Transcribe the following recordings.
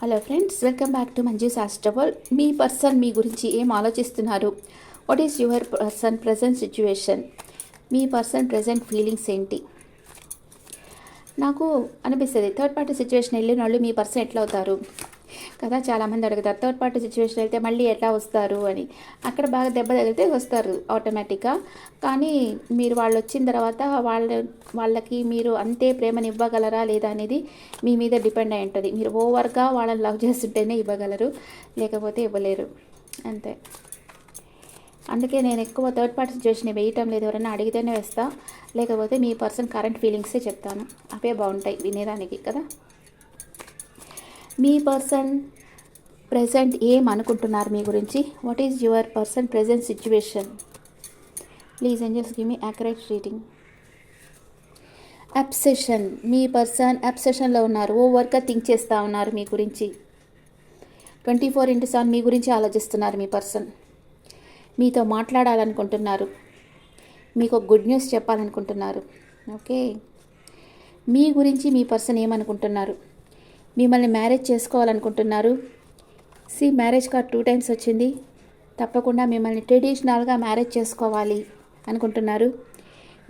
Hello friends welcome back to Manju శాస్ట్రబల్ మీ person మీ గురించి ఏం ఆలోచిస్తున్నారు? What is your person present situation me person present feelings ఏంటి? నాకు అనిపిస్తుంది థర్డ్ పార్టీ సిచ్యువేషన్ వెళ్ళిన వాళ్ళు మీ పర్సన్ ఎట్లా అవుతారు? కదా చాలామంది అడుగుతారు థర్డ్ పార్టీ సిచ్యువేషన్ వెళ్తే మళ్ళీ ఎట్లా వస్తారు? అని. అక్కడ బాగా దెబ్బ తగిలితే వస్తారు ఆటోమేటిక్గా. కానీ మీరు వాళ్ళు వచ్చిన తర్వాత వాళ్ళ వాళ్ళకి మీరు అంతే ప్రేమని ఇవ్వగలరా లేదా అనేది మీ మీద డిపెండ్ అయి ఉంటుంది. మీరు ఓవర్గా వాళ్ళని లవ్ చేస్తుంటేనే ఇవ్వగలరు లేకపోతే ఇవ్వలేరు. అంతే. అందుకే నేను ఎక్కువ థర్డ్ పార్టీ సిచ్యువేషన్ వేయటం లేదు. ఎవరైనా అడిగితేనే వేస్తా. లేకపోతే మీ పర్సన్ కరెంట్ ఫీలింగ్సే చెప్తాను. అవే బాగుంటాయి వినేదానికి కదా? మీ పర్సన్ ప్రజెంట్ ఏం అనుకుంటున్నారు మీ గురించి? What is your person present situation please angels give me accurate reading obsession me person అబ్సెషన్లో ఉన్నారు. ఓవర్గా థింక్ చేస్తూ ఉన్నారు మీ గురించి. ట్వంటీ ఫోర్ ఇంటూ సెవెన్ మీ గురించి ఆలోచిస్తున్నారు మీ పర్సన్ మీతో మాట్లాడాలనుకుంటున్నారు. మీకు గుడ్ న్యూస్ చెప్పాలనుకుంటున్నారు. ఓకే మీ గురించి మీ పర్సన్ ఏమనుకుంటున్నారు? మిమ్మల్ని marriage చేసుకోవాలనుకుంటున్నారు. See marriage card two times వచ్చింది. తప్పకుండా మిమ్మల్ని ట్రెడిషనల్గా మ్యారేజ్ చేసుకోవాలి అనుకుంటున్నారు.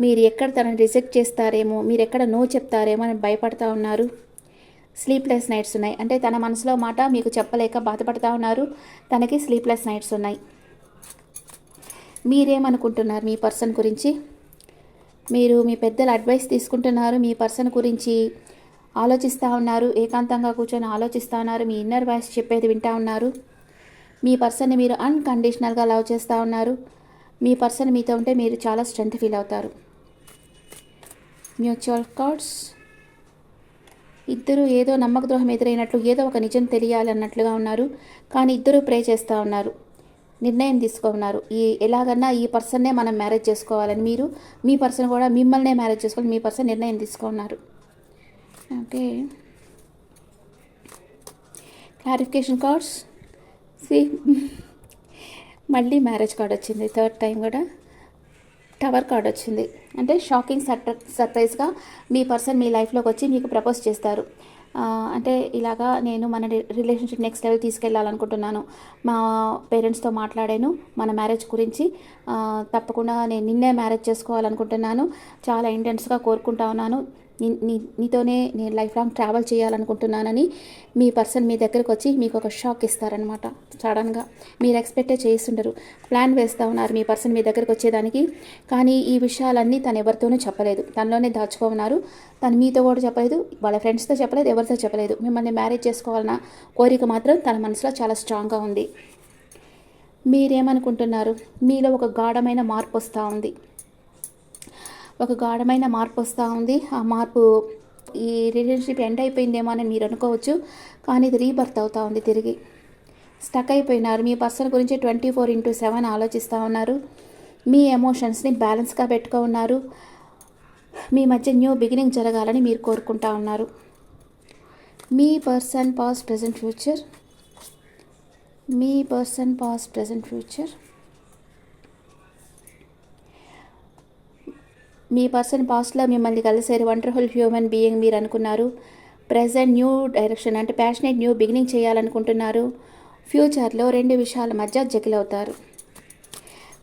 మీరు ఎక్కడ తనని రిజెక్ట్ చేస్తారేమో మీరు ఎక్కడ నో చెప్తారేమో అని భయపడతా ఉన్నారు. స్లీప్లెస్ నైట్స్ ఉన్నాయి. అంటే తన మనసులో మాట మీకు చెప్పలేక బాధపడతా ఉన్నారు. తనకి స్లీప్లెస్ నైట్స్ ఉన్నాయి. మీరేమనుకుంటున్నారు మీ పర్సన్ గురించి? మీరు మీ పెద్దల అడ్వైస్ తీసుకుంటున్నారు మీ పర్సన్ గురించి. ఆలోచిస్తూ ఉన్నారు ఏకాంతంగా కూర్చొని ఆలోచిస్తూ ఉన్నారు మీ ఇన్నర్ వాయిస్ చెప్పేది వింటూ ఉన్నారు. మీ పర్సన్ని మీరు అన్కండిషనల్గా లవ్ చేస్తూ ఉన్నారు. మీ పర్సన్ మీతో ఉంటే మీరు చాలా స్ట్రెంత్ ఫీల్ అవుతారు. మ్యూచువల్ కార్డ్స్ ఇద్దరు ఏదో నమ్మక ద్రోహం ఎదురైనట్లు ఏదో ఒక నిజం తెలియాలన్నట్లుగా ఉన్నారు. కానీ ఇద్దరు ప్రే చేస్తూ ఉన్నారు. నిర్ణయం తీసుకున్నారు. ఈ ఎలాగన్నా ఈ పర్సన్నే మనం మ్యారేజ్ చేసుకోవాలని మీరు మీ పర్సన్ కూడా మిమ్మల్నే మ్యారేజ్ చేసుకోవాలి మీ పర్సన్ నిర్ణయం తీసుకున్నారు. ఓకే క్లారిఫికేషన్ కార్డ్స్ సి మళ్ళీ మ్యారేజ్ కార్డ్ వచ్చింది. థర్డ్ టైం కూడా టవర్ కార్డ్ వచ్చింది. అంటే షాకింగ్ సర్ప్ర సర్ప్రైజ్గా మీ పర్సన్ మీ లైఫ్లోకి వచ్చి మీకు ప్రపోజ్ చేస్తారు. అంటే ఇలాగా నేను మన రిలేషన్షిప్ నెక్స్ట్ లెవెల్ తీసుకెళ్ళాలనుకుంటున్నాను. మా పేరెంట్స్తో మాట్లాడాను మన మ్యారేజ్ గురించి. తప్పకుండా నేను నిన్నే మ్యారేజ్ చేసుకోవాలనుకుంటున్నాను. చాలా ఇంటెన్స్గా కోరుకుంటా ఉన్నాను. నీతోనే నేను లైఫ్ లాంగ్ ట్రావెల్ చేయాలనుకుంటున్నానని మీ పర్సన్ మీ దగ్గరకు వచ్చి మీకు ఒక షాక్ ఇస్తారనమాట సడన్గా మీరు ఎక్స్పెక్టే చేస్తుండరు. ప్లాన్ వేస్తూ ఉన్నారు మీ పర్సన్ మీ దగ్గరకు వచ్చేదానికి. కానీ ఈ విషయాలన్నీ తను ఎవరితోనూ చెప్పలేదు. తనలోనే దాచుకోమన్నారు. తను మీతో కూడా చెప్పలేదు. వాళ్ళ ఫ్రెండ్స్తో చెప్పలేదు. ఎవరితో చెప్పలేదు. మిమ్మల్ని మ్యారేజ్ చేసుకోవాలన్న కోరిక మాత్రం తన మనసులో చాలా స్ట్రాంగ్గా ఉంది. మీరేమనుకుంటున్నారు? మీలో ఒక గాఢమైన మార్పు వస్తూ ఉంది. ఒక గాఢమైన మార్పు వస్తూ ఉంది. ఆ మార్పు ఈ రిలేషన్షిప్ ఎండ్ అయిపోయిందేమో అని మీరు అనుకోవచ్చు కానీ ఇది రీబర్త్ అవుతూ ఉంది తిరిగి. స్టక్ అయిపోయినారు. మీ పర్సన్ గురించి ట్వంటీ ఫోర్ ఇంటూ సెవెన్ ఆలోచిస్తూ ఉన్నారు. మీ ఎమోషన్స్ని బ్యాలెన్స్గా పెట్టుకో ఉన్నారు. మీ మధ్య న్యూ బిగినింగ్ జరగాలని మీరు కోరుకుంటా ఉన్నారు. మీ పర్సన్ పాస్ ప్రజెంట్ ఫ్యూచర్. మీ పర్సన్ పాస్ ప్రజెంట్ ఫ్యూచర్. మీ పర్సన్ పాస్ట్లో మిమ్మల్ని కలిసేరు వండర్ఫుల్ హ్యూమన్ బీయింగ్ మీరు అనుకున్నారు. ప్రజెంట్ న్యూ డైరెక్షన్ అంటే ప్యాషనేట్ న్యూ బిగినింగ్ చేయాలనుకుంటున్నారు. ఫ్యూచర్లో రెండు విషయాల మధ్య జగిల్ అవుతారు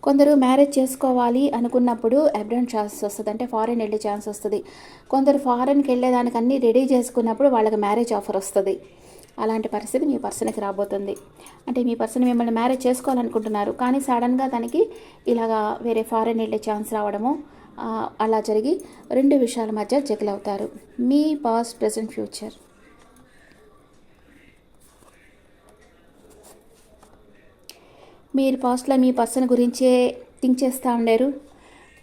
కొందరు మ్యారేజ్ చేసుకోవాలి అనుకున్నప్పుడు అబ్రాన్ ఛాన్స్ వస్తుంది అంటే ఫారెన్ వెళ్ళే ఛాన్స్ వస్తుంది. కొందరు ఫారెన్కి వెళ్ళేదానికి అన్నీ రెడీ చేసుకున్నప్పుడు వాళ్ళకి మ్యారేజ్ ఆఫర్ వస్తుంది. అలాంటి పరిస్థితి మీ పర్సన్కి రాబోతుంది. అంటే మీ పర్సన్ మిమ్మల్ని మ్యారేజ్ చేసుకోవాలనుకుంటున్నారు కానీ సడన్గా తనకి ఇలాగా వేరే ఫారెన్ వెళ్ళే ఛాన్స్ రావడము అలా జరిగి రెండు విషయాల మధ్య జగలవుతారు. అవుతారు మీ పాస్ట్ ప్రజెంట్ ఫ్యూచర్ మీరు పాస్ట్లో మీ పర్సన్ గురించే థింక్ చేస్తూ ఉండారు.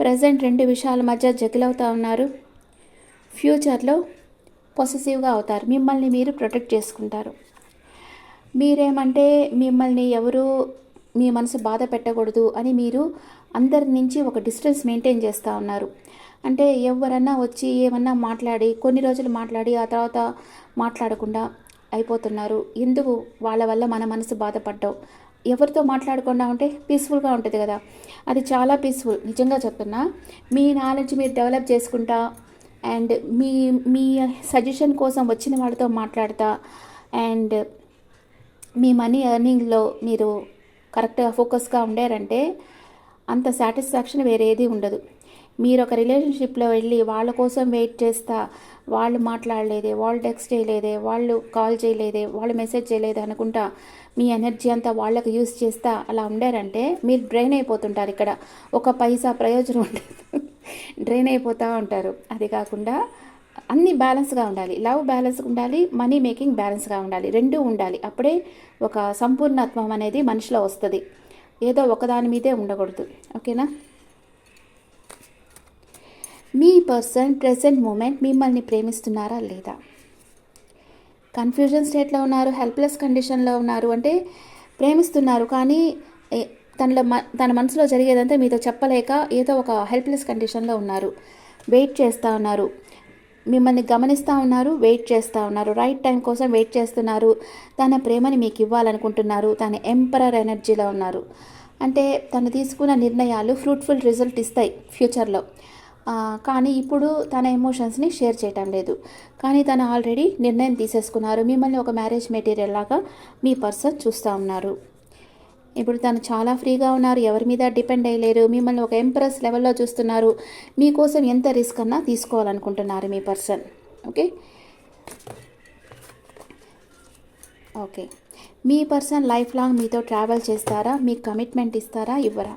ప్రజెంట్ రెండు విషయాల మధ్య జగిల్ ఉన్నారు. ఫ్యూచర్లో పొసెసివ్గా అవుతారు. మిమ్మల్ని మీరు ప్రొటెక్ట్ చేసుకుంటారు. మీరేమంటే మిమ్మల్ని ఎవరు మీ మనసు బాధ పెట్టకూడదు అని మీరు అందరి నుంచి ఒక డిస్టెన్స్ మెయింటైన్ చేస్తూ ఉన్నారు. అంటే ఎవరన్నా వచ్చి ఏమన్నా మాట్లాడి కొన్ని రోజులు మాట్లాడి ఆ తర్వాత మాట్లాడకుండా అయిపోతున్నారు. ఎందుకు? వాళ్ళ వల్ల మన మనసు బాధపడ్డావు ఎవరితో మాట్లాడకుండా ఉంటే పీస్ఫుల్గా ఉంటుంది కదా. అది చాలా పీస్ఫుల్ నిజంగా చెప్తున్నా మీ నాలెడ్జ్ మీరు డెవలప్ చేసుకుంటా అండ్ మీ మీ సజెషన్ కోసం వచ్చిన వాళ్ళతో మాట్లాడతా అండ్ మీ మనీ ఎర్నింగ్లో మీరు కరెక్ట్గా ఫోకస్గా ఉండారంటే అంత సాటిస్ఫాక్షన్ వేరేది ఉండదు. మీరు ఒక రిలేషన్షిప్లో వెళ్ళి వాళ్ళ కోసం వెయిట్ చేస్తా వాళ్ళు మాట్లాడలేదే వాళ్ళు టెక్స్ట్ చేయలేదే వాళ్ళు కాల్ చేయలేదే వాళ్ళు మెసేజ్ చేయలేదు అనుకుంటా మీ ఎనర్జీ అంతా వాళ్ళకి యూస్ చేస్తా అలా ఉండారంటే మీరు డ్రైన్ అయిపోతుంటారు ఇక్కడ. ఒక పైసా ప్రయోజనం ఉండదు. డ్రైన్ అయిపోతూ ఉంటారు. అది కాకుండా అన్ని బ్యాలెన్స్గా ఉండాలి. లవ్ బ్యాలెన్స్గా ఉండాలి మనీ మేకింగ్ బ్యాలెన్స్గా ఉండాలి. రెండూ ఉండాలి. అప్పుడే ఒక సంపూర్ణత్వం అనేది మనిషిలో వస్తుంది. ఏదో ఒకదాని మీదే ఉండకూడదు. ఓకేనా? మీ పర్సన్ ప్రెసెంట్ మూమెంట్ మిమ్మల్ని ప్రేమిస్తున్నారా లేదా? కన్ఫ్యూజన్ స్టేట్లో ఉన్నారు హెల్ప్లెస్ కండిషన్లో ఉన్నారు అంటే ప్రేమిస్తున్నారు కానీ తనలో తన మనసులో జరిగేదంతా మీతో చెప్పలేక ఏదో ఒక హెల్ప్లెస్ కండిషన్లో ఉన్నారు. వెయిట్ చేస్తూ ఉన్నారు. మిమ్మల్ని గమనిస్తూ ఉన్నారు వెయిట్ చేస్తూ ఉన్నారు రైట్ టైం కోసం వెయిట్ చేస్తున్నారు. తన ప్రేమని మీకు ఇవ్వాలనుకుంటున్నారు. తన ఎంపరర్ ఎనర్జీలో ఉన్నారు. అంటే తను తీసుకున్న నిర్ణయాలు ఫ్రూట్ఫుల్ రిజల్ట్ ఇస్తాయి ఫ్యూచర్లో. కానీ ఇప్పుడు తన ఎమోషన్స్ని షేర్ చేయటం లేదు. కానీ తను ఆల్రెడీ నిర్ణయం తీసేసుకున్నారు. మిమ్మల్ని ఒక మ్యారేజ్ మెటీరియల్ లాగా మీ పర్సన్ చూస్తూ ఉన్నారు. ఇప్పుడు తను చాలా ఫ్రీగా ఉన్నారు. ఎవరి మీద డిపెండ్ అయ్యలేరు. మిమ్మల్ని ఒక ఎంప్రెస్ లెవెల్లో చూస్తున్నారు. మీకోసం ఎంత రిస్క్ అన్నా తీసుకోవాలనుకుంటున్నారు మీ పర్సన్. ఓకే? ఓకే. మీ పర్సన్ లైఫ్ లాంగ్ మీతో ట్రావెల్ చేస్తారా? మీకు కమిట్మెంట్ ఇస్తారా? ఇవ్వరా?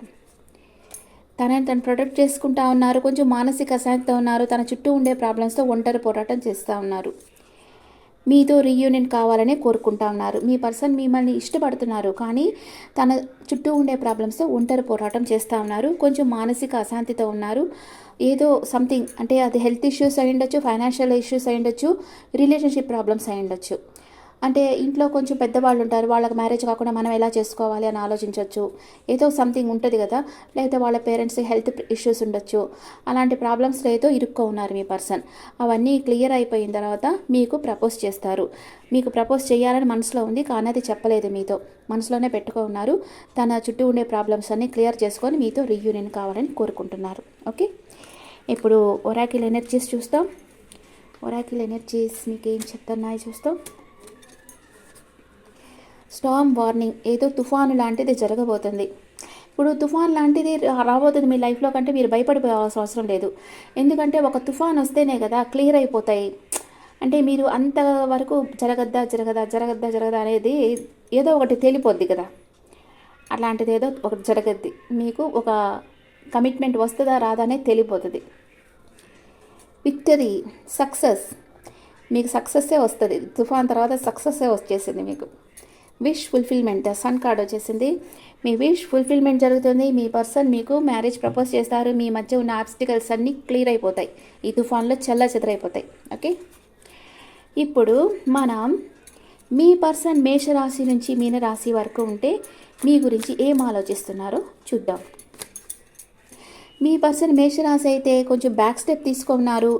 తనని తను ప్రొటెక్ట్ చేసుకుంటా ఉన్నారు. కొంచెం మానసిక అశాంతితో ఉన్నారు. తన చుట్టూ ఉండే ప్రాబ్లమ్స్తో ఒంటరి పోరాటం చేస్తూ ఉన్నారు. మీతో రీయూనియన్ కావాలనే కోరుకుంటా ఉన్నారు. మీ పర్సన్ మిమ్మల్ని ఇష్టపడుతున్నారు. కానీ తన చుట్టూ ఉండే ప్రాబ్లమ్స్తో ఒంటరి పోరాటం చేస్తూ ఉన్నారు. కొంచెం మానసిక అశాంతితో ఉన్నారు. ఏదో సంథింగ్ అంటే అది హెల్త్ ఇష్యూస్ అయి ఉండొచ్చు ఫైనాన్షియల్ ఇష్యూస్ అయి ఉండొచ్చు రిలేషన్షిప్ ప్రాబ్లమ్స్ అయి ఉండొచ్చు. అంటే ఇంట్లో కొంచెం పెద్దవాళ్ళు ఉంటారు వాళ్ళకి మ్యారేజ్ కాకుండా మనం ఎలా చేసుకోవాలి అని ఆలోచించవచ్చు ఏదో సంథింగ్ ఉంటుంది కదా లేకపోతే వాళ్ళ పేరెంట్స్ హెల్త్ ఇష్యూస్ ఉండొచ్చు. అలాంటి ప్రాబ్లమ్స్లో ఏదో ఇరుక్కో ఉన్నారు మీ పర్సన్ అవన్నీ క్లియర్ అయిపోయిన తర్వాత మీకు ప్రపోజ్ చేస్తారు. మీకు ప్రపోజ్ చేయాలని మనసులో ఉంది కానీ అది చెప్పలేదు మీతో. మనసులోనే పెట్టుకో ఉన్నారు. తన చుట్టూ ఉండే ప్రాబ్లమ్స్ అన్నీ క్లియర్ చేసుకొని మీతో రీయూనియన్ కావాలని కోరుకుంటున్నారు. ఓకే ఇప్పుడు ఒరాకిల్ ఎనర్జీస్ చూస్తాం. ఒరాకిల్ ఎనర్జీస్ మీకు ఏం చెప్తున్నాయి చూస్తాం. స్టామ్ వార్నింగ్ ఏదో తుఫాను లాంటిది జరగబోతుంది. ఇప్పుడు తుఫాన్ లాంటిది రాబోతుంది మీ లైఫ్లో కంటే మీరు భయపడిపోవాల్సిన అవసరం లేదు. ఎందుకంటే ఒక తుఫాన్ వస్తేనే కదా క్లియర్ అయిపోతాయి. అంటే మీరు అంతవరకు జరగద్దా జరగదా జరగద్దా జరగదా అనేది ఏదో ఒకటి తేలిపోద్ది కదా. అట్లాంటిది ఏదో ఒకటి జరగద్ది. మీకు ఒక కమిట్మెంట్ వస్తుందా రాదా అనేది తెలిపోతుంది. విక్టరీ సక్సెస్ మీకు సక్సెస్సే వస్తుంది. తుఫాన్ తర్వాత సక్సెస్సే వచ్చేసింది మీకు. విష్ ఫుల్ఫిల్మెంట్ సన్ కార్డ్ వచ్చేసింది. మీ విష్ ఫుల్ఫిల్మెంట్ జరుగుతుంది. మీ పర్సన్ మీకు మ్యారేజ్ ప్రపోజ్ చేస్తారు. మీ మధ్య ఉన్న ఆబ్స్టికల్స్ అన్నీ క్లియర్ అయిపోతాయి. ఈ తుఫాన్లో చల్ల చెదరైపోతాయి. ఓకే ఇప్పుడు మనం మీ పర్సన్ మేషరాశి నుంచి మీనరాశి వరకు ఉంటే మీ గురించి ఏం ఆలోచిస్తున్నారో? చూద్దాం. మీ పర్సన్ మేషరాశి అయితే కొంచెం బ్యాక్ స్టెప్ తీసుకున్నారు.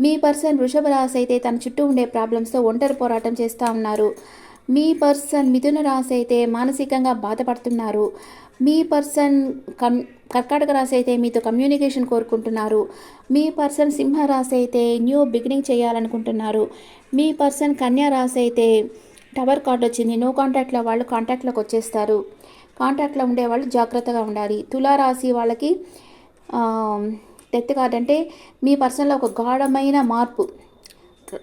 మీ పర్సన్ వృషభ రాశి అయితే తన చుట్టూ ఉండే ప్రాబ్లమ్స్తో ఒంటరి పోరాటం చేస్తూ ఉన్నారు. మీ పర్సన్ మిథున రాశి అయితే మానసికంగా బాధపడుతున్నారు. మీ పర్సన్ కం కర్కాటక రాశి అయితే మీతో కమ్యూనికేషన్ కోరుకుంటున్నారు. మీ పర్సన్ సింహ రాశి అయితే న్యూ బిగినింగ్ చేయాలనుకుంటున్నారు. మీ పర్సన్ కన్యా రాశి అయితే టవర్ కార్డ్ వచ్చింది. నో కాంటాక్ట్లో వాళ్ళు కాంటాక్ట్లోకి వచ్చేస్తారు. కాంటాక్ట్లో ఉండే వాళ్ళు జాగ్రత్తగా ఉండాలి. తులారాశి వాళ్ళకి డెత్ కార్డ్ అంటే మీ పర్సన్లో ఒక గాఢమైన మార్పు.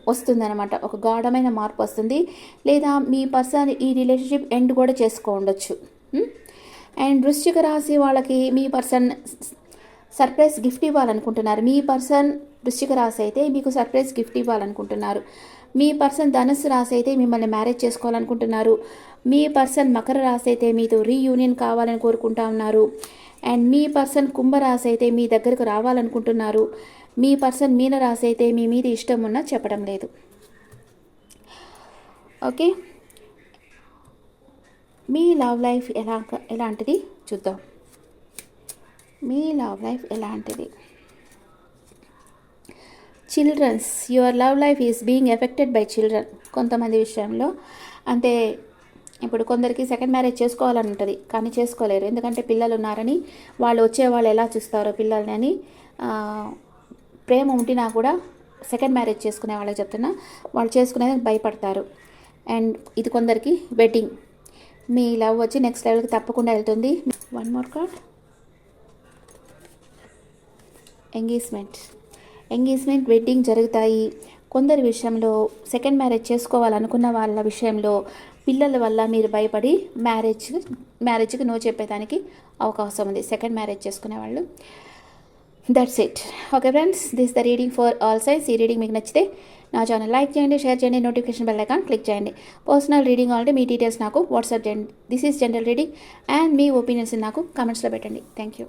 వస్తుందన్నమాట. ఒక గాఢమైన మార్పు వస్తుంది. లేదా మీ పర్సన్ ఈ రిలేషన్షిప్ ఎండ్ కూడా చేసుకో ఉండొచ్చు. అండ్ వృశ్చిక రాశి వాళ్ళకి మీ పర్సన్ సర్ప్రైజ్ గిఫ్ట్ ఇవ్వాలనుకుంటున్నారు. మీ పర్సన్ వృశ్చిక రాశి అయితే మీకు సర్ప్రైజ్ గిఫ్ట్ ఇవ్వాలనుకుంటున్నారు. మీ పర్సన్ ధనుస్సు రాశి అయితే మిమ్మల్ని మ్యారేజ్ చేసుకోవాలనుకుంటున్నారు. మీ పర్సన్ మకర రాశి అయితే మీతో రీయూనియన్ కావాలని కోరుకుంటా ఉన్నారు. అండ్ మీ పర్సన్ కుంభరాశి అయితే మీ దగ్గరకు రావాలనుకుంటున్నారు. మీ పర్సన్ మీన రాశి అయితే మీ మీద ఇష్టం ఉన్నా చెప్పడం లేదు. ఓకే? మీ లవ్ లైఫ్ ఎలా ఎలాంటిది? చూద్దాం. మీ లవ్ లైఫ్ ఎలాంటిది? Children's your love life is being affected by children. కొంతమంది విషయంలో అంటే ఇప్పుడు కొందరికి సెకండ్ మ్యారేజ్ చేసుకోవాలని ఉంటుంది కానీ చేసుకోలేరు. ఎందుకంటే పిల్లలు ఉన్నారని వాళ్ళు వచ్చే వాళ్ళు ఎలా చూస్తారో పిల్లల్ని అని ప్రేమ ఉంటినా కూడా సెకండ్ మ్యారేజ్ చేసుకునే వాళ్ళకి చెప్తున్నా వాళ్ళు చేసుకునేది భయపడతారు. అండ్ ఇది కొందరికి వెడ్డింగ్ మీ లవ్ వచ్చి నెక్స్ట్ లెవెల్కి తప్పకుండా వెళ్తుంది. One more card engagement engagement wedding జరుగుతాయి. కొందరి విషయంలో సెకండ్ మ్యారేజ్ చేసుకోవాలనుకున్న వాళ్ళ విషయంలో పిల్లల వల్ల మీరు భయపడి మ్యారేజ్ మ్యారేజ్కి నో చెప్పేదానికి అవకాశం ఉంది. సెకండ్ మ్యారేజ్ చేసుకునే వాళ్ళు. That's it okay friends this the reading for all signs ఈ రీడింగ్ మీకు నచ్చితే నా ఛానల్ లైక్ చేయండి షేర్ చేయండి నోటిఫికేషన్ బెల్ ఐకాన్ క్లిక్ చేయండి. పర్సనల్ రీడింగ్ కావాలంటే మీ డీటెయిల్స్ నాకు వాట్సాప్ చేయండి. This is general reading and me opinions నాకు కామెంట్స్లో పెట్టండి. Thank you